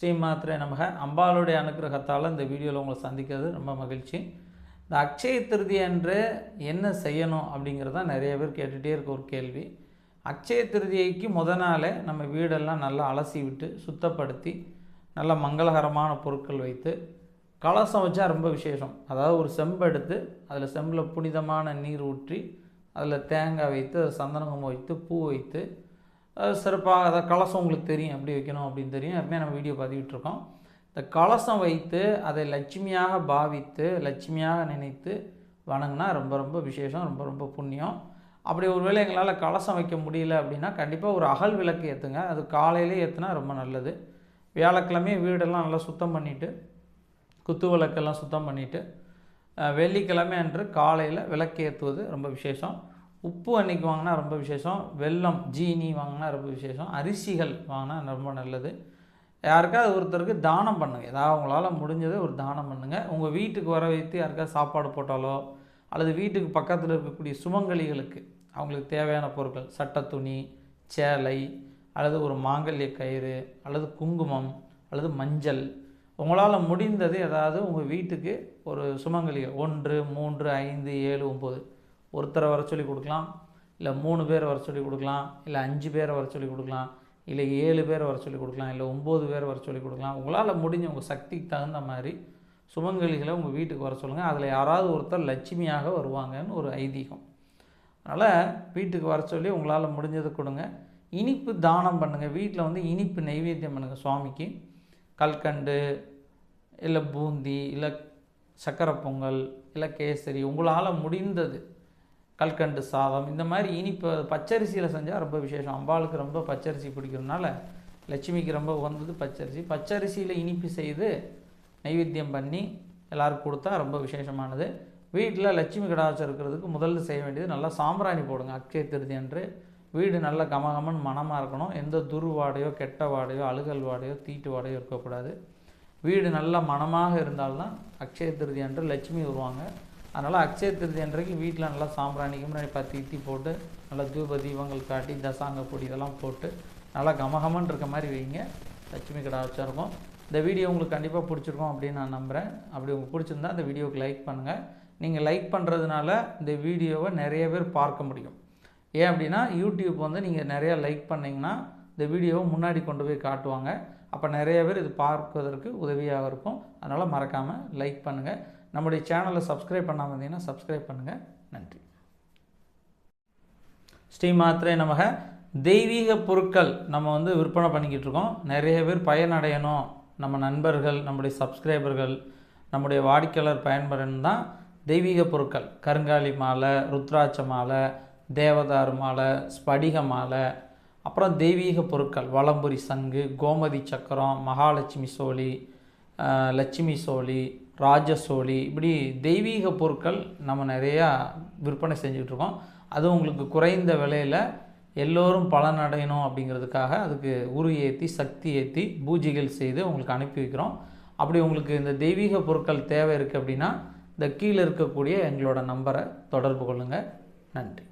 ஸ்ரீ மாத்திரை நமக. அம்பாளுடைய அனுக்கிரகத்தால் இந்த வீடியோவில் உங்களை சந்திக்கிறது ரொம்ப மகிழ்ச்சி. இந்த அக்ஷய திருதி என்று என்ன செய்யணும் அப்படிங்கிறது தான் நிறைய பேர் கேட்டுகிட்டே இருக்க ஒரு கேள்வி. அக்ஷய திருதியைக்கு முத நாளே நம்ம வீடெல்லாம் நல்லா அலசி விட்டு சுத்தப்படுத்தி நல்ல மங்களகரமான பொருட்கள் வைத்து கலசம் வச்சா ரொம்ப விசேஷம். அதாவது ஒரு செம்பு எடுத்து அதில் செம்பில் புனிதமான நீர் ஊற்றி அதில் தேங்காய் வைத்து சந்தனகம் வைத்து பூ வைத்து சிறப்பாக அதை கலசம் உங்களுக்கு தெரியும் எப்படி வைக்கணும் அப்படின்னு தெரியும். எப்பவுமே நம்ம வீடியோ பதிவிட்டுருக்கோம். இந்த கலசம் வைத்து அதை லட்சுமியாக பாவித்து லட்சுமியாக நினைத்து வணங்கினா ரொம்ப ரொம்ப விசேஷம் ரொம்ப ரொம்ப புண்ணியம். அப்படி ஒருவேளை எங்களால் கலசம் வைக்க முடியல அப்படின்னா கண்டிப்பாக ஒரு அகல் விளக்கு ஏற்றுங்க அது காலையிலே ஏற்றுனா ரொம்ப நல்லது. வியாழக்கிழமையே வீடெல்லாம் நல்லா சுத்தம் பண்ணிவிட்டு குத்து விளக்கெல்லாம் சுத்தம் பண்ணிவிட்டு வெள்ளிக்கிழமை அன்று காலையில் விளக்கு ஏற்றுவது ரொம்ப விசேஷம். உப்பு அன்னைக்கு வாங்கினா ரொம்ப விசேஷம். வெல்லம் ஜீனி வாங்கினா ரொம்ப விசேஷம். அரிசிகள் வாங்கினா ரொம்ப நல்லது. யாருக்காவது ஒருத்தருக்கு தானம் பண்ணுங்கள் ஏதாவது உங்களால் முடிஞ்சதை ஒரு தானம் பண்ணுங்கள் உங்கள் வீட்டுக்கு வர வைத்து யாருக்காவது சாப்பாடு போட்டாலோ அல்லது வீட்டுக்கு பக்கத்தில் இருக்கக்கூடிய சுமங்கலிகளுக்கு அவங்களுக்கு தேவையான பொருட்கள் சட்டை துணி சேலை அல்லது ஒரு மாங்கல்ய கயிறு அல்லது குங்குமம் அல்லது மஞ்சள். உங்களால் முடிந்தது ஏதாவது உங்கள் வீட்டுக்கு ஒரு சுமங்கலிகள் ஒன்று மூன்று ஐந்து ஏழு ஒம்பது ஒருத்தரை வர சொல்லி கொடுக்கலாம். இல்லை மூணு பேர் வர சொல்லி கொடுக்கலாம். இல்லை அஞ்சு பேரை வர சொல்லி கொடுக்கலாம். இல்லை ஏழு பேர் வர சொல்லி கொடுக்கலாம். இல்லை ஒம்பது பேர் வர சொல்லி கொடுக்கலாம். உங்களால் முடிஞ்ச உங்கள் சக்திக்கு தகுந்த மாதிரி சுமங்கலிகளை உங்கள் வீட்டுக்கு வர சொல்லுங்கள் அதில் யாராவது ஒருத்தர் லட்சுமியாக வருவாங்கன்னு ஒரு ஐதீகம். அதனால் வீட்டுக்கு வர சொல்லி உங்களால் முடிஞ்சதை கொடுங்க. இனிப்பு தானம் பண்ணுங்கள் வீட்டில் வந்து இனிப்பு நைவேத்தியம் பண்ணுங்கள் சுவாமிக்கு. கல்கண்டு இல்லை பூந்தி இல்லை சக்கரை பொங்கல் இல்லை கேசரி உங்களால் முடிந்தது. கல்கண்டு சாதம் இந்த மாதிரி இனிப்பு பச்சரிசியில் செஞ்சால் ரொம்ப விசேஷம். அம்பாளுக்கு ரொம்ப பச்சரிசி பிடிக்கிறதுனால லட்சுமிக்கு ரொம்ப உகந்தது பச்சரிசி. பச்சரிசியில் இனிப்பு செய்து நைவேத்தியம் பண்ணி எல்லாருக்கும் கொடுத்தா ரொம்ப விசேஷமானது. வீட்டில் லட்சுமி கடாச்சம் இருக்கிறதுக்கு முதல்ல செய்ய வேண்டியது நல்லா சாம்பிராணி போடுங்க அக்ஷய திருதி அன்று. வீடு நல்ல கமகமன் மனமாக இருக்கணும். எந்த துர்வாடையோ கெட்ட வாடையோ அழுகல் வாடையோ தீட்டு வாடையோ இருக்கக்கூடாது. வீடு நல்ல மனமாக இருந்தால்தான் அக்ஷய திருதி அன்று லட்சுமி வருவாங்க. அதனால் அக்ஷய திருதி அன்றைக்கு வீட்டில் நல்லா சாம்பிராணி முன்னாடி பத்தி இத்தி போட்டு நல்லா தூப தீபங்கள் காட்டி தசாங்க பொடி இதெல்லாம் போட்டு நல்லா கமகமன் இருக்க மாதிரி வைங்க. லட்சுமி கடாச்சம் இருக்கும். இந்த வீடியோ உங்களுக்கு கண்டிப்பாக பிடிச்சிருக்கும் அப்படின்னு நான் நம்புகிறேன் அப்படி உங்களுக்கு பிடிச்சிருந்தா இந்த வீடியோவுக்கு லைக் பண்ணுங்கள் நீங்கள் லைக் பண்ணுறதுனால இந்த வீடியோவை நிறைய பேர் பார்க்க முடியும். ஏன் அப்படின்னா யூடியூப் வந்து நீங்கள் நிறையா லைக் பண்ணிங்கன்னா இந்த வீடியோவை முன்னாடி கொண்டு போய் காட்டுவாங்க. அப்போ நிறைய பேர் இது பார்ப்பதற்கு உதவியாக இருக்கும். அதனால் மறக்காமல் லைக் பண்ணுங்கள் நம்முடைய சேனலை சப்ஸ்கிரைப் பண்ணாமல் இருந்தீங்கன்னா சப்ஸ்கிரைப் பண்ணுங்கள் நன்றி. ஸ்ரீ மாத்திரை நமக. தெய்வீக பொருட்கள் நம்ம வந்து விற்பனை பண்ணிக்கிட்டு இருக்கோம். நிறைய பேர் பயனடையணும். நம்ம நண்பர்கள் நம்முடைய சப்ஸ்கிரைபர்கள் நம்முடைய வாடிக்கையாளர் பயன்பெறணும் தான் தெய்வீக பொருட்கள். கருங்காலி மாலை ருத்ராட்ச மாலை தேவதாரு மாலை ஸ்படிக மாலை அப்புறம் தெய்வீக பொருட்கள். வலம்புரி சங்கு கோமதி சக்கரம் மகாலட்சுமி சோழி லட்சுமி சோழி ராஜசோழி இப்படி தெய்வீக பொருட்கள் நம்ம நிறையா விற்பனை செஞ்சுட்ருக்கோம் அது உங்களுக்கு குறைந்த விலையில் எல்லோரும் பலனடையணும் அப்படிங்கிறதுக்காக அதுக்கு உரு ஏற்றி சக்தி ஏற்றி பூஜைகள் செய்து உங்களுக்கு அனுப்பி வைக்கிறோம். அப்படி உங்களுக்கு இந்த தெய்வீக பொருட்கள் தேவை இருக்குது அப்படின்னா இந்த கீழே இருக்கக்கூடிய எங்களோட நம்பரை தொடர்பு கொள்ளுங்கள் நன்றி.